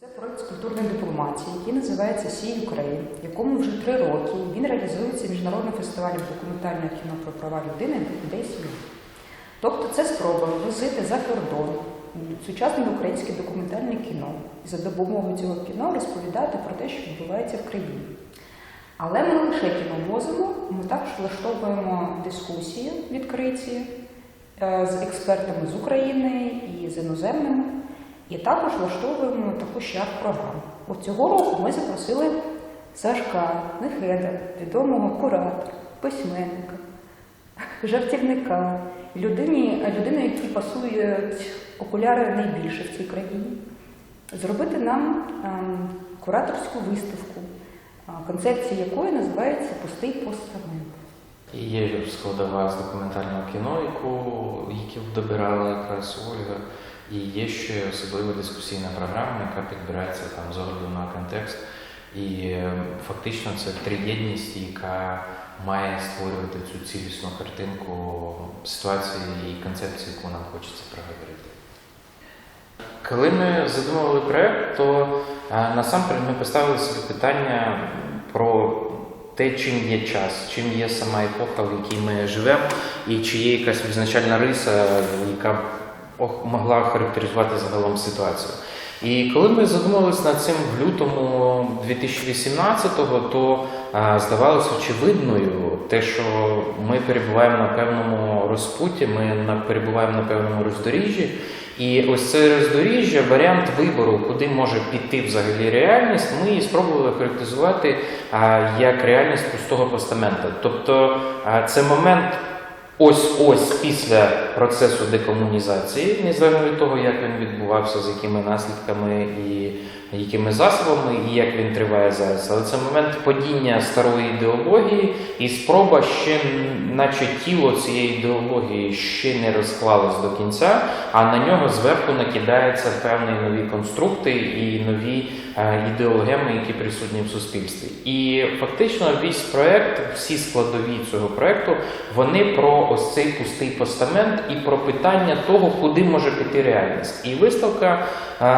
Це проект з культурної дипломатії, який називається Сій Україн, якому вже три роки він реалізується міжнародним фестивалем документального кіно про права людини людей. Тобто це спроба возити за кордон сучасне українське документальне кіно і за допомогою цього кіно розповідати про те, що відбувається в країні. Але ми не лише кіно возимо, ми також влаштовуємо дискусії відкриті е, з експертами з України і з іноземними. І також влаштовуємо таку ще програму. От цього року ми запросили Сашка Нехеда, відомого куратора, письменника, жартівника, людині, людину, якій пасують окуляри найбільше в цій країні, зробити нам ем, кураторську виставку, концепція якої називається Пустий постамент. Є складова з документального кіно, яку добирала якраз Ольга. І є ще особлива дискусійна програма, яка підбирається там з огляду на контекст. І е, фактично це триєдність, яка має створювати цю цілісну картинку ситуації і концепції, яку нам хочеться проговорити. Коли ми задумували проект, то е, насамперед ми поставили собі питання про те, чим є час, чим є сама епоха, в якій ми живемо, і чи є якась визначальна риса, яка могла характеризувати загалом ситуацію. І коли ми задумувалися над цим в лютому 2018-го, то здавалося очевидною те, що ми перебуваємо на певному розпуті, ми перебуваємо на певному роздоріжжі. І ось це роздоріжжя, варіант вибору, куди може піти взагалі реальність, ми спробували характеризувати як реальність пустого постамента. Тобто це момент ось-ось після процесу декомунізації, незалежно від того, як він відбувався, з якими наслідками і якими засобами, і як він триває зараз. Але це момент падіння старої ідеології і спроба ще, наче тіло цієї ідеології ще не розклалось до кінця, а на нього зверху накидаються певні нові конструкти і нові е, ідеологеми, які присутні в суспільстві. І фактично весь проект, всі складові цього проекту, вони про ось цей пустий постамент і про питання того, куди може піти реальність. І виставка,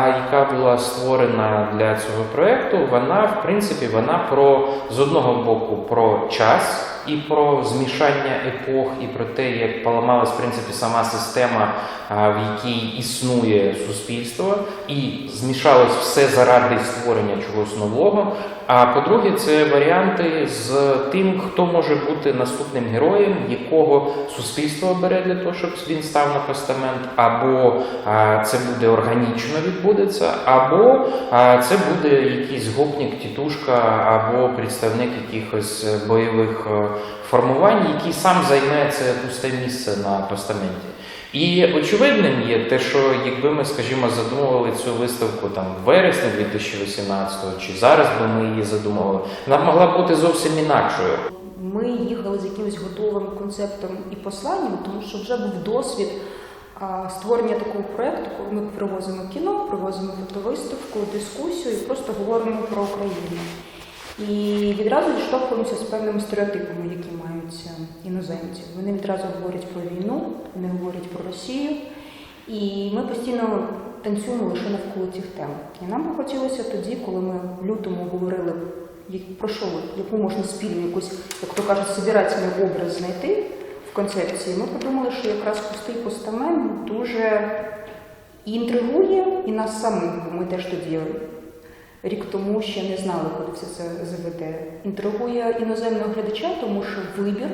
яка була створена для цього проекту, вона в принципі вона про з одного боку про час. І про змішання епох, і про те, як поламалась в принципі сама система, в якій існує суспільство, і змішалось все заради створення чогось нового. А по-друге, це варіанти з тим, хто може бути наступним героєм, якого суспільство обере для того, щоб він став на постамент, або а, це буде органічно відбудеться, або а, це буде якийсь гопнік, тітушка, або представник якихось е, бойових формувань, який сам займе це пусте місце на постаменті. І очевидним є те, що якби ми, скажімо, задумували цю виставку там в вересні 2018-го, чи зараз би ми її задумували, вона могла б бути зовсім інакшою. Ми їхали з якимось готовим концептом і посланням, тому що вже був досвід створення такого проєкту, коли ми привозимо кіно, привозимо фотовиставку, дискусію і просто говоримо про Україну. І відразу зіштовхуємося з певними стереотипами, які мають е, іноземці. Вони відразу говорять про війну, вони говорять про Росію. І ми постійно танцюємо лише навколо цих тем. І нам би хотілося тоді, коли ми в лютому говорили про що, яку можна спільну, якусь, як то кажуть, собирательний образ знайти в концепції, ми подумали, що якраз пустий постамент дуже інтригує і нас самих, бо ми теж тоді рік тому ще не знали, куди все це заведе. Інтригує іноземного глядача, тому що вибір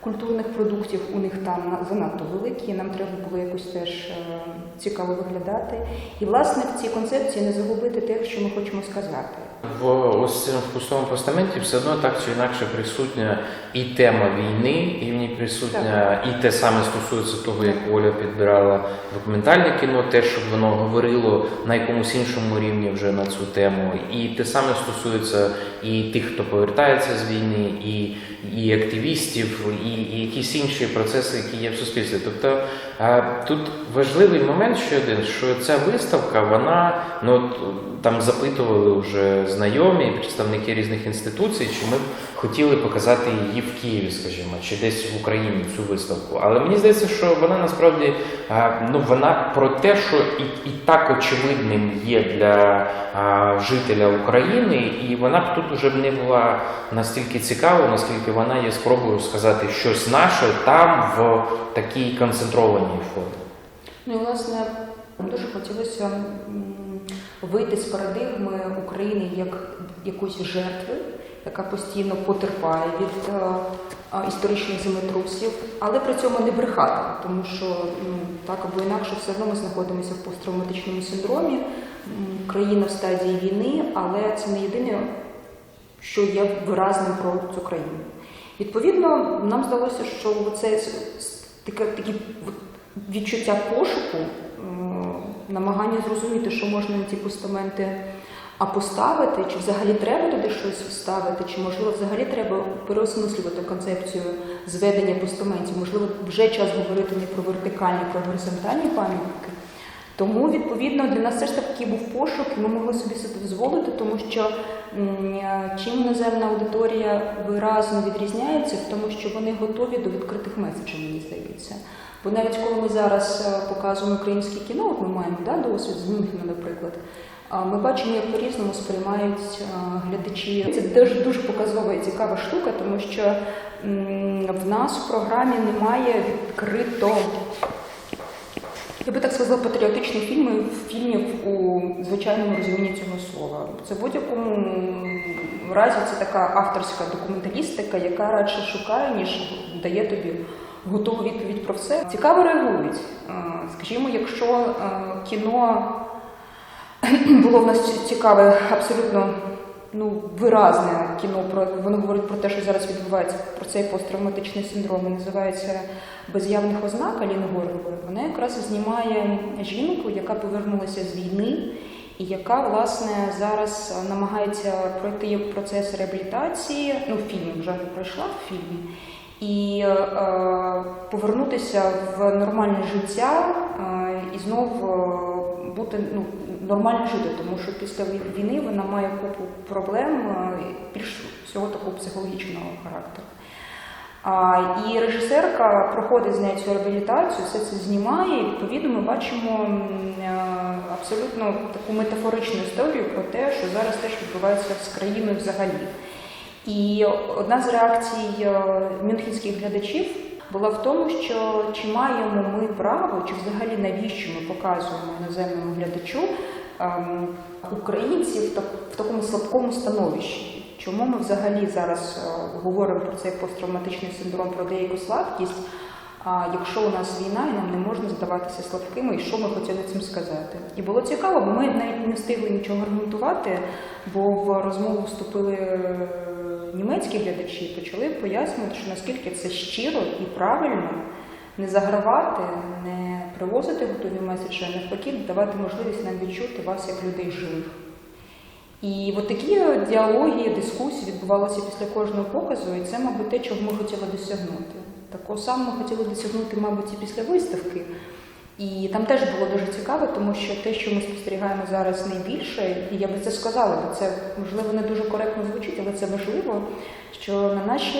культурних продуктів у них там на- занадто великий, нам треба було якось теж е, цікаво виглядати. І власне в цій концепції не загубити те, що ми хочемо сказати. В ось цьому пустому постаменті все одно так чи інакше присутня і тема війни, і в ній присутня, і те саме стосується того, як Оля підбирала документальне кіно, те, щоб воно говорило на якомусь іншому рівні вже на цю тему. І те саме стосується і тих, хто повертається з війни, і, і активістів, і, і якісь інші процеси, які є в суспільстві. Тобто Тут важливий момент ще один, що ця виставка, вона ну там запитували вже знайомі представники різних інституцій, чи ми б хотіли показати її в Києві, скажімо, чи десь в Україні цю виставку. Але мені здається, що вона насправді ну вона про те, що і, і так очевидним є для жителя України, і вона б тут уже б не була настільки цікава, наскільки вона є спробою сказати щось наше там в такій концентрованій формі. Ну і власне дуже хотілося вийти з парадигми України як якоїсь жертви, яка постійно потерпає від е, історичних землетрусів, але при цьому не брехати, тому що ну, так або інакше все одно ми знаходимося в посттравматичному синдромі. Країна в стадії війни, але це не єдине, що є виразним про цю країну. Відповідно, нам здалося, що це таке такі відчуття пошуку, намагання зрозуміти, що можна на ті постаменти а поставити, чи взагалі треба туди щось вставити, чи можливо взагалі треба переосмислювати концепцію зведення постаментів. Можливо, вже час говорити не про вертикальні, а про горизонтальні пам'ятники. Тому, відповідно, для нас все ж таки був пошук, і ми могли собі це дозволити, тому що е, чим іноземна аудиторія виразно відрізняється, в тому, що вони готові до відкритих меседжів, мені здається. Бо навіть коли ми зараз е, показуємо українське кіно, от ми маємо да, досвід з Мюнхена, наприклад, ми бачимо, як по-різному сприймають е, глядачі. Це дуже дуже показова і цікава штука, тому що в нас в програмі немає відкрито я би так сказала, патріотичних фільмів, фільмів у звичайному розумінні цього слова. Це в будь-якому разі це така авторська документалістика, яка радше шукає, ніж дає тобі готову відповідь про все. Цікаво реагують. Скажімо, якщо кіно було в нас цікаве, абсолютно ну, виразне кіно, про воно говорить про те, що зараз відбувається про цей посттравматичний синдром, і називається без явних ознак Аліни Горлової. Вона якраз знімає жінку, яка повернулася з війни, і яка власне зараз намагається пройти процес реабілітації. Ну, в фільмі вже не пройшла в фільмі. І е, повернутися в нормальне життя е, і знов е, бути ну, нормально жити, тому що після війни вона має купу проблем, е, більш всього такого психологічного характеру. А, і режисерка проходить з нею цю реабілітацію, все це знімає, і відповідно ми бачимо е, абсолютно таку метафоричну історію про те, що зараз теж відбувається з країною взагалі. І одна з реакцій е, мюнхенських глядачів була в тому, що чи маємо ми право, чи взагалі навіщо ми показуємо іноземному глядачу ем, українців в, так, в такому слабкому становищі. Чому ми взагалі зараз е, говоримо про цей посттравматичний синдром, про деяку слабкість, а якщо у нас війна і нам не можна здаватися слабкими, і що ми хотіли цим сказати? І було цікаво, бо ми навіть не встигли нічого аргументувати, бо в розмову вступили е, німецькі глядачі, почали пояснювати, що наскільки це щиро і правильно не загравати, не привозити готові меседжі, а навпаки, давати можливість нам відчути вас як людей живих. І от такі діалоги, дискусії відбувалися після кожного показу, і це, мабуть, те, чого ми хотіли досягнути. Такого самого хотіли досягнути, мабуть, і після виставки. І там теж було дуже цікаво, тому що те, що ми спостерігаємо зараз найбільше, і я би це сказала, бо це можливо не дуже коректно звучить, але це важливо, що на наші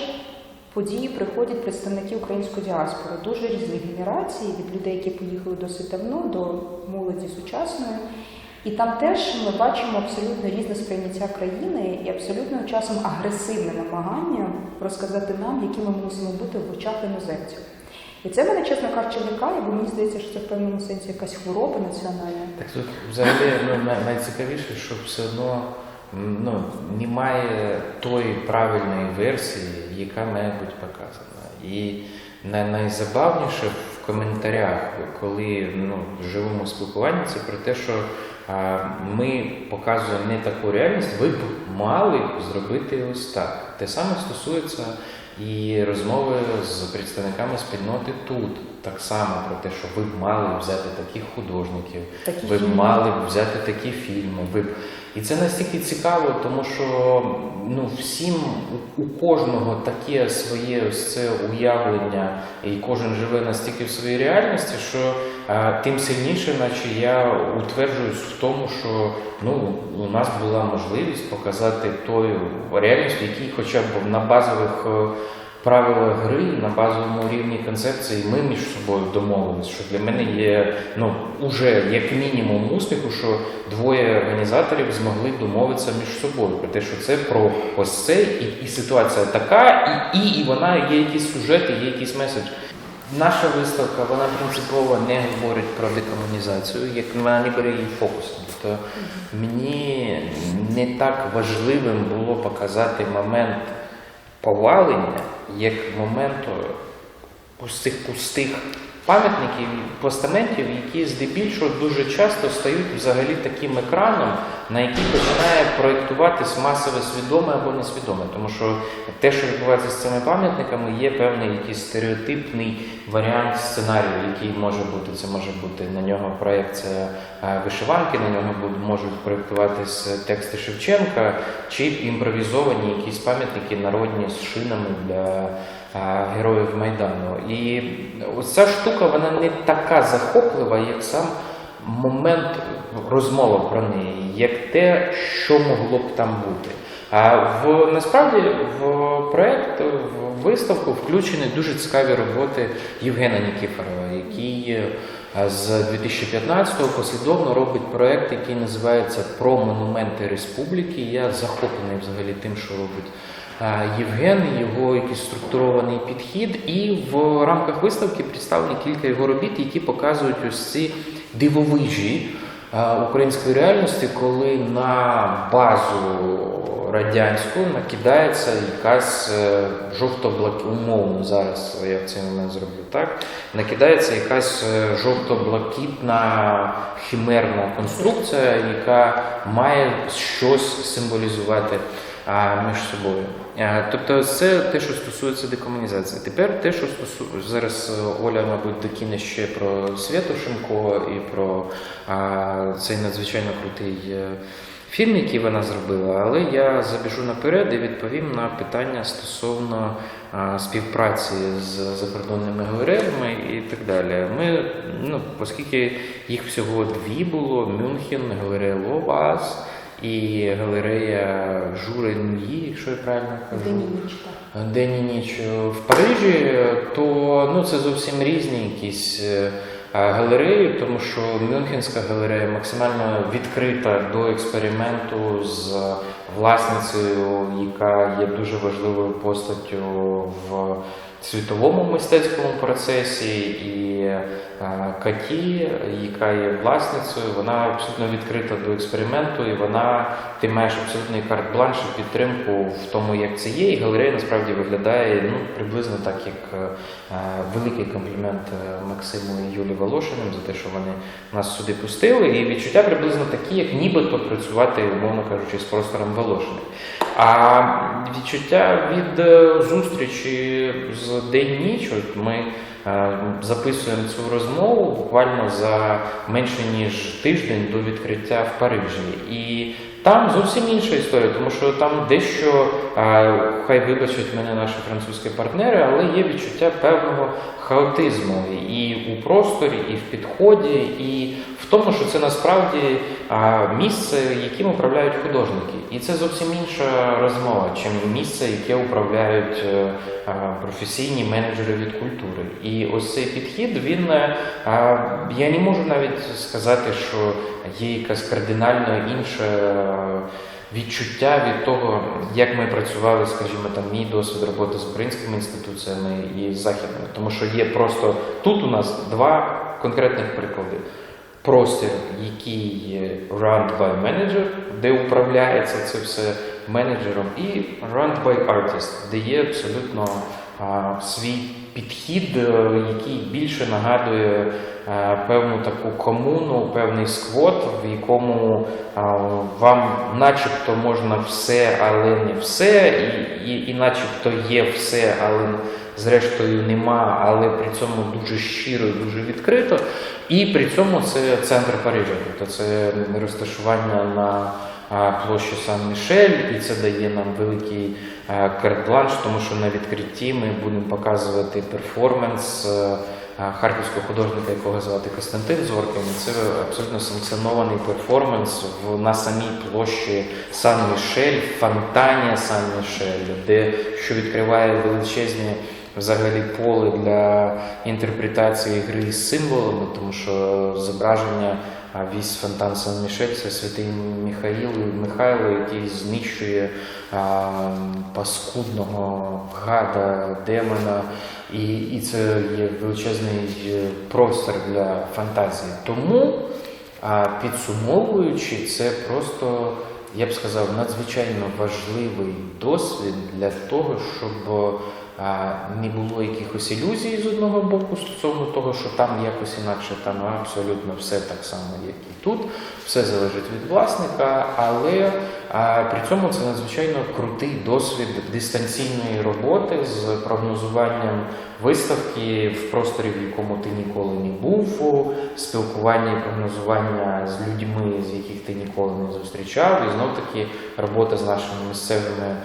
події приходять представники української діаспори, дуже різних генерацій, від людей, які поїхали досить давно, до молоді сучасної. І там теж ми бачимо абсолютно різне сприйняття країни і абсолютно часом агресивне намагання розказати нам, які ми мусимо бути в очах іноземців. І це мене, чесно кажучи, лякає, бо мені здається, що це в певному сенсі якась хвороба національна. Так тут взагалі ну, найцікавіше, що все одно ну, немає тої правильної версії, яка має бути показана. І найзабавніше в коментарях, коли ну, в живому спілкуванні, це про те, що ми показуємо не таку реальність, ви б мали зробити ось так. Те саме стосується і розмови з представниками спільноти тут так само про те, що ви б мали взяти таких художників, Такі ви б мали б взяти такі фільми. Ви б... І це настільки цікаво, тому що ну, всім у, кожного таке своє ось це уявлення, і кожен живе настільки в своїй реальності, що а, тим сильніше, наче я утверджуюсь в тому, що ну, у нас була можливість показати тою реальність, в хоча б на базових правилах гри, на базовому рівні концепції ми між собою домовились, що для мене є ну, уже як мінімум успіху, що двоє організаторів змогли домовитися між собою про те, що це про ось це, і, і ситуація така, і, і, і вона є якісь сюжети, є якийсь меседж. Наша виставка вона принципово не говорить про декомунізацію, як вона не бере її фокусом. Тобто мені не так важливим було показати момент повалення як моменту ось цих пустих пам'ятників, постаментів, які здебільшого дуже часто стають взагалі таким екраном, на який починає проєктуватись масове свідоме або несвідоме. Тому що те, що відбувається з цими пам'ятниками, є певний якийсь стереотипний варіант сценарію, який може бути. Це може бути на нього проєкція е, вишиванки, на нього можуть проєктуватись тексти Шевченка, чи імпровізовані якісь пам'ятники народні з шинами для героїв Майдану. І ця штука вона не така захоплива, як сам момент розмови про неї, як те, що могло б там бути. А в насправді в проект, в виставку включені дуже цікаві роботи Євгена Нікіфорова, який е, з 2015-го послідовно робить проект, який називається Про монументи республіки. Я захоплений взагалі тим, що робить е, Євген, його якийсь структурований підхід, і в рамках виставки представлені кілька його робіт, які показують ось ці дивовижі української реальності, коли на базу радянську накидається якась е, жовто-блакитна, умовно зараз я в цей момент зроблю так. Накидається якась е, жовто-блакитна химерна конструкція, яка має щось символізувати між собою. А, Тобто це те, що стосується декомунізації. Тепер те, що стосується зараз е, Оля, мабуть, докине ще про Святошенко і про а, цей надзвичайно крутий е, фільм, який вона зробила, але я забіжу наперед і відповім на питання стосовно а, співпраці з закордонними галереями і так далі. Ми, ну, оскільки їх всього дві було: Мюнхен, галерея Ловас і галерея Журен'ї, якщо я правильно кажу. День і ніч. День і ніч в Парижі, то ну, це зовсім різні якісь е, галереї, тому що Мюнхенська галерея максимально відкрита до експерименту з власницею, яка є дуже важливою постаттю в світовому мистецькому процесі, і е, Каті, яка є власницею, вона абсолютно відкрита до експерименту, і вона ти маєш абсолютний карт-бланш і підтримку в тому, як це є. І галерея насправді виглядає ну, приблизно так, як е, великий комплімент е, Максиму і Юлі Волошиним за те, що вони нас сюди пустили. І відчуття приблизно такі, як нібито працювати, умовно кажучи, з простором Волошиних. А відчуття від е, зустрічі з день ніч, от ми е, записуємо цю розмову буквально за менше ніж тиждень до відкриття в Парижі. І там зовсім інша історія, тому що там дещо, е, хай вибачать мене наші французькі партнери, але є відчуття певного хаотизму і у просторі, і в підході, і в тому, що це насправді місце, яким управляють художники. І це зовсім інша розмова, чим місце, яке управляють е, професійні менеджери від культури. І ось цей підхід, він е, я не можу навіть сказати, що є якась кардинально інша. Відчуття від того, як ми працювали, скажімо, там мій досвід роботи з українськими інституціями і західними, тому що є просто тут у нас два конкретних приклади. Простір, який run by manager, де управляється це все менеджером, і run by artist, де є абсолютно а, свій підхід, е, який більше нагадує е, певну таку комуну, певний сквот, в якому е, вам начебто можна все, але не все, і, і, і начебто є все, але зрештою нема, але при цьому дуже щиро і дуже відкрито. І при цьому це центр Парижа, тобто це розташування на площі Сан-Мішель, і це дає нам великий карт-бланш, тому що на відкритті ми будемо показувати перформанс е, харківського художника, якого звати Костянтин Зоркин. Це абсолютно санкціонований перформанс в, на самій площі Сан-Мішель, в фонтані Сан-Мішель, де що відкриває величезні взагалі поле для інтерпретації гри з символами, тому що зображення а, весь фонтан Сан-Мішель це святий Михаїл, Михайло, який знищує а, паскудного гада, демона, і, і це є величезний е, простір для фантазії. Тому, а, підсумовуючи, це просто, я б сказав, надзвичайно важливий досвід для того, щоб не було якихось ілюзій з одного боку стосовно того, що там якось інакше, там абсолютно все так само, як і тут, все залежить від власника, але а, при цьому це надзвичайно крутий досвід дистанційної роботи з прогнозуванням виставки в просторі, в якому ти ніколи не був, спілкування і прогнозування з людьми, з яких ти ніколи не зустрічав, і знов таки робота з нашими місцевими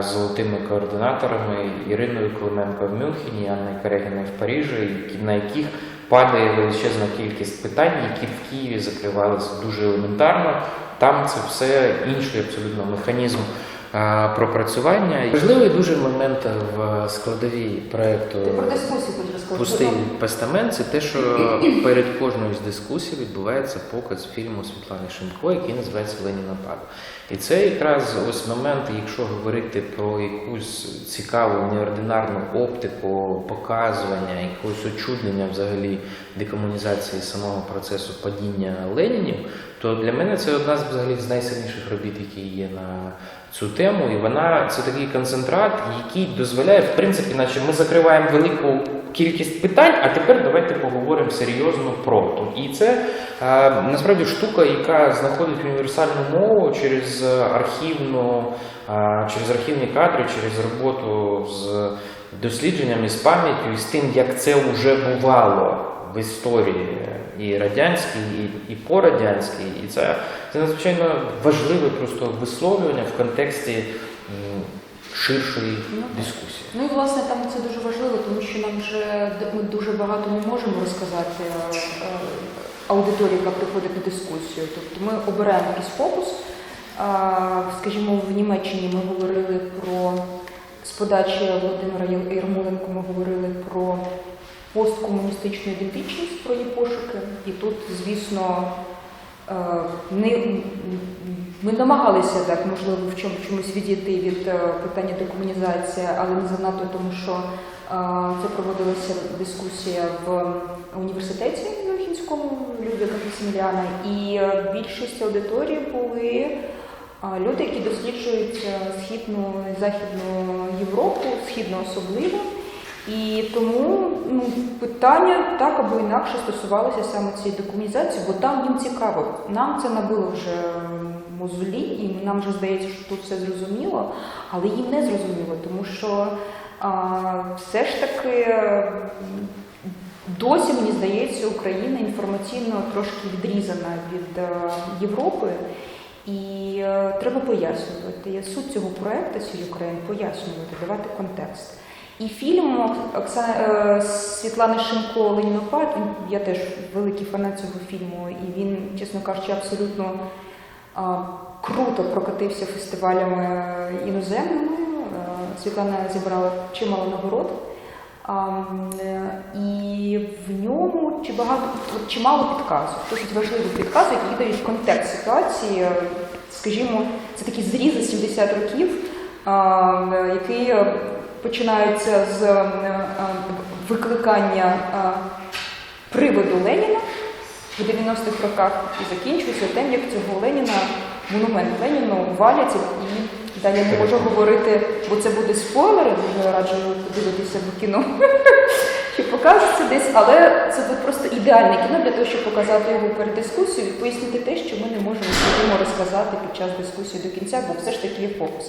золотими координаторами Іриною Клименко в Мюнхені, Анною Карегіною в Парижі, на яких падає величезна кількість питань, які в Києві закривалися дуже елементарно. Там це все інший абсолютно механізм пропрацювання. Важливий дуже момент в складовій проекту про дискусію? Пустий постамент це те, що перед кожною з дискусій відбувається показ фільму Світлани Шимко, який називається Ленінопад. І це якраз ось момент, якщо говорити про якусь цікаву неординарну оптику показування, якогось очуднення взагалі декомунізації самого процесу падіння Ленінів, то для мене це одна з взагалі з найсильніших робіт, які є на цю тему, і вона це такий концентрат, який дозволяє, в принципі, наче ми закриваємо велику кількість питань, а тепер давайте поговоримо серйозно про то. І це е, насправді штука, яка знаходить універсальну мову через архівну, е, через архівні кадри, через роботу з дослідженнями, з пам'яттю і з тим, як це вже бувало в історії і радянській, і, і порадянській. І це, це надзвичайно важливе просто висловлювання в контексті ширшої Ну, дискусії. Ну і власне там це дуже важливо, тому що нам вже ми дуже багато не можемо розказати е, е, аудиторії, яка приходить на дискусію. Тобто ми обираємо якийсь фокус. Скажімо, в Німеччині ми говорили про з подачі Володимира Ярмоленко, ми говорили про посткомуністичну ідентичність, про її пошуки. І тут, звісно, е, не, ми намагалися так, можливо, в чому чомусь відійти від е, питання декомунізації, але не занадто тому, що е, це проводилася дискусія в університеті Мюнхенському Людвіга Максиміліана, і більшість аудиторії були люди, які досліджують східну і західну Європу, східну особливо. І тому ну, питання так або інакше стосувалося саме цієї декомунізації, бо там їм цікаво. Нам це набило вже мозолі, і нам вже здається, що тут все зрозуміло, але їм не зрозуміло, тому що а, все ж таки досі, мені здається, Україна інформаційно трошки відрізана від е, Європи. І е, треба пояснювати. Суть цього проекту «Сіль Україн» пояснювати, давати контекст. І фільм Окса... е, Світлани Шимко Ленінопад, я теж великий фанат цього фільму, і він, чесно кажучи, абсолютно круто прокатився фестивалями іноземними. Е, Світлана зібрала чимало нагород. Е, і в ньому чи багато чимало підказок, досить важливих підказок, які дають контекст ситуації. Скажімо, це такі зрізи 70 років, які починаються з е, е, викликання е, приводу Леніна в 90-х роках і закінчується тим, як цього Леніна, монумент Леніну валять і я не можу говорити, бо це буде спойлери, дуже раджу подивитися в кіно, що покажеться десь, але це буде просто ідеальне кіно для того, щоб показати його перед дискусією і пояснити те, що ми не можемо розказати під час дискусії до кінця, бо все ж таки є фокус.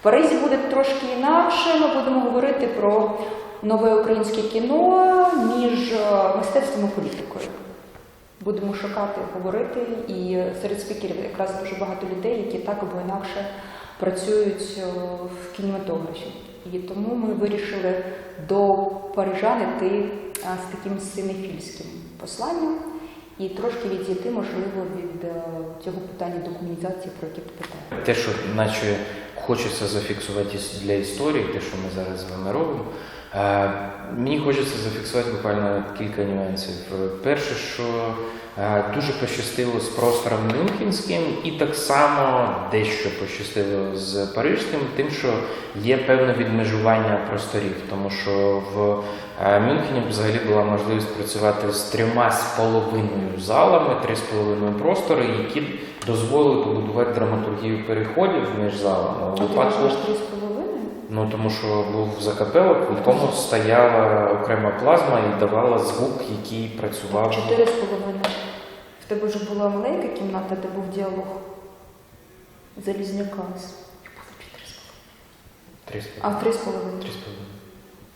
В Паризі буде трошки інакше. Ми будемо говорити про нове українське кіно між е, мистецтвом і політикою. Будемо шукати, говорити, і серед спікерів якраз дуже багато людей, які так або інакше працюють е, в кінематографі. І тому ми вирішили до парижан іти е, з таким синефільським посланням і трошки відійти, можливо, від цього питання документації, про яке ти питаєш. Те, що наче хочеться зафіксувати для історії, те, що ми зараз з вами робимо. Е, мені хочеться зафіксувати буквально кілька нюансів. Е, Перше, що е, дуже пощастило з простором Мюнхенським, і так само дещо пощастило з Парижським, тим, що є певне відмежування просторів, тому що в Мюнхені взагалі була можливість працювати з трьома з половиною залами, три з половиною простори, які дозволили побудувати драматургію переходів між залами. У випадку три? Ну тому що був закапелок, в якому стояла окрема плазма і давала звук, який працював. Чотири з половиною. В тебе вже була маленька кімната, де був діалог Залізняка. Було чотири з половиною. А в три з половиною. Три з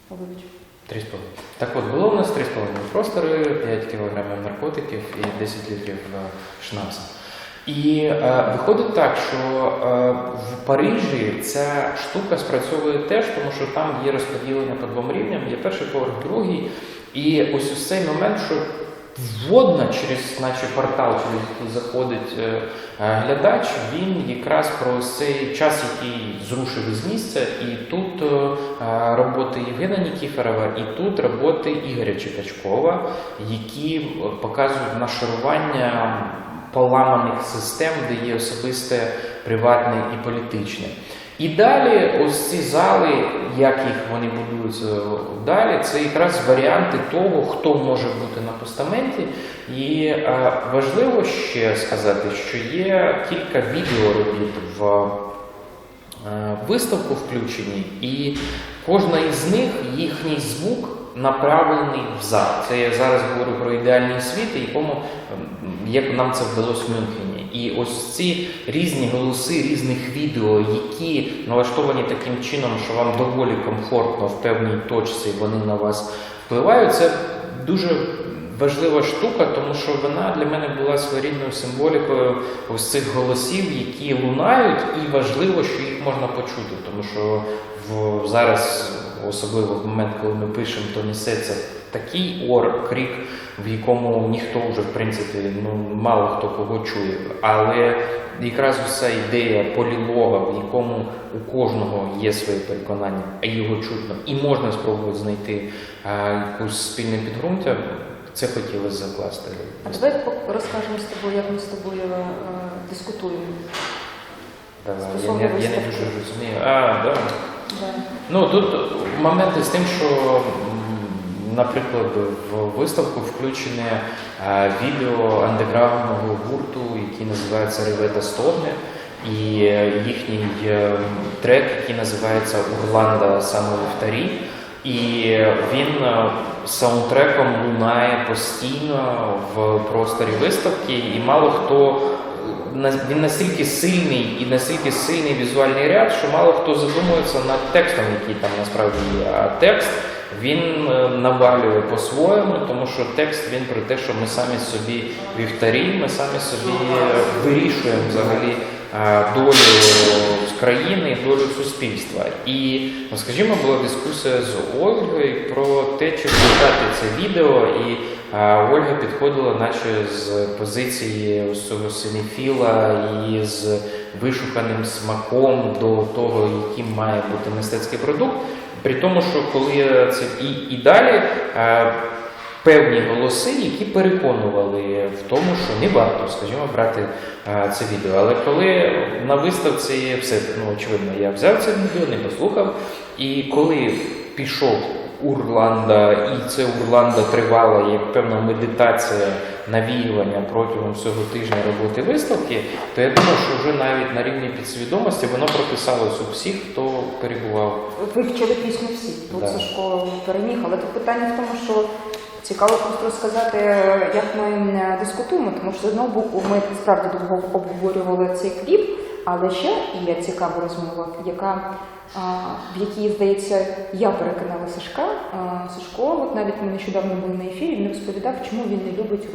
половиною. Три з половиною. Так от було у нас три з половиною простори, 5 кілограмів наркотиків і 10 літрів е, шнапса. І е, виходить так, що е, в Парижі ця штука спрацьовує теж, тому що там є розподілення по двом рівням, є перший поверх, другий. І ось ось цей момент, що вводна через наче портал, через який заходить е, е, глядач, він якраз про цей час, який зрушив із місця, і тут е, е, роботи Євгена Нікіфорова, і тут роботи Ігоря Чекачкова, які е, показують нашарування поламаних систем, де є особисте, приватне і політичне. І далі, ось ці зали, як їх вони будуються далі, це якраз варіанти того, хто може бути на постаменті. І е, важливо ще сказати, що є кілька відеоробіт в е, виставку включені, і кожна із них їхній звук направлений в зал. Це я зараз говорю про ідеальний світ, і якому як нам це вдалося в Мюнхені. І ось ці різні голоси різних відео, які налаштовані таким чином, що вам доволі комфортно в певній точці вони на вас впливають. Це дуже важлива штука, тому що вона для мене була своєрідною символікою ось цих голосів, які лунають, і важливо, що їх можна почути, тому що в зараз, особливо в момент, коли ми пишемо, то несеться такий ор, крик, в якому ніхто вже в принципі ну мало хто кого чує. Але якраз уся ідея полілога, в якому у кожного є своє переконання, а його чутно, і можна спробувати знайти а, якусь спільне підґрунтя. Це хотілося закласти. А давай розкажемо з тобою, як ми з тобою е, дискутуємо. Давай, я, я, я не дуже розумію. А, да. Ну тут моменти з тим, що, наприклад, в виставку включене е, відео андеграундного гурту, який називається Ревета Стогне, і е, їхній е, трек, який називається Урланда саме вівтарі. І він саундтреком лунає постійно в просторі виставки, і мало хто він настільки сильний і настільки сильний візуальний ряд, що мало хто задумується над текстом, який там насправді є. А текст він е, навалює по-своєму, тому що текст він про те, що ми самі собі вівтарі, ми самі собі вирішуємо взагалі долю країни і долю суспільства. І, ну, скажімо, була дискусія з Ольгою про те, чи включати це відео, і е, Ольга підходила, наче з позиції ось цього синефіла і з вишуканим смаком до того, яким має бути мистецький продукт. При тому, що коли це і, і далі е, певні голоси, які переконували в тому, що не варто, скажімо, брати е, це відео. Але коли на виставці все ну, очевидно, я взяв це відео, не послухав, і коли пішов Урланда, і це Урланда тривала як певна медитація навіювання протягом всього тижня роботи виставки, то я думаю, що вже навіть на рівні підсвідомості воно прописалось у всіх, хто перебував. Вивчили пісню всі. Тут Да. Сашко переміг, але тут питання в тому, що цікаво просто розказати, як ми дискутуємо, тому що з одного боку ми справді довго обговорювали цей кліп, але ще є цікава розмова, яка в якій, здається, я переконала Сашка. Сашко, от навіть ми нещодавно були на ефірі, він розповідав, чому він не любить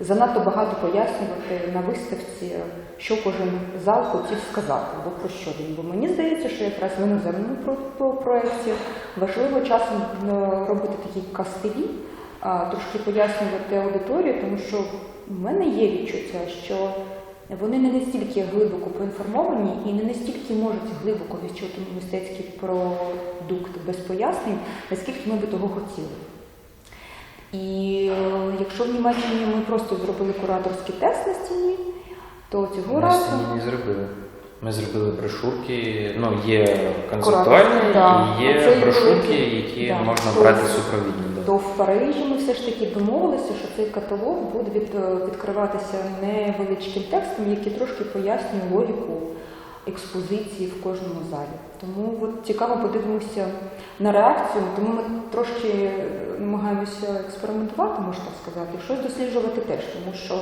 занадто багато пояснювати на виставці, що кожен зал хотів сказати, або про що він. Бо мені здається, що якраз в іноземному про- про- проєкті важливо часом робити такі кастові, а, трошки пояснювати аудиторію, тому що в мене є відчуття, що вони не настільки глибоко поінформовані і не настільки можуть глибоко відчути мистецький продукт без пояснень, наскільки ми би того хотіли. І е, якщо в Німеччині ми просто зробили кураторський тест на стіні, то цього Ми разу самі не зробили. Ми зробили брошурки, ну є концептуальні да. і є брошурки, які Да. можна брати супровідні. Да. то в Парижі ми все ж таки домовилися, що цей каталог буде від, е, відкриватися невеличким текстом, який трошки пояснює логіку експозиції в кожному залі. Тому от цікаво подивимося на реакцію, тому ми трошки е, намагаємося експериментувати, можна так сказати, щось досліджувати теж, тому що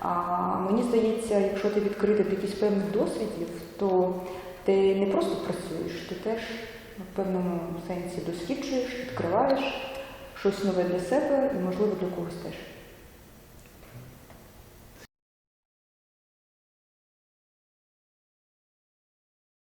а, мені здається, якщо ти відкритий до певних досвідів, то ти не просто працюєш, ти теж в певному сенсі досліджуєш, відкриваєш щось нове для себе і, можливо, для когось теж.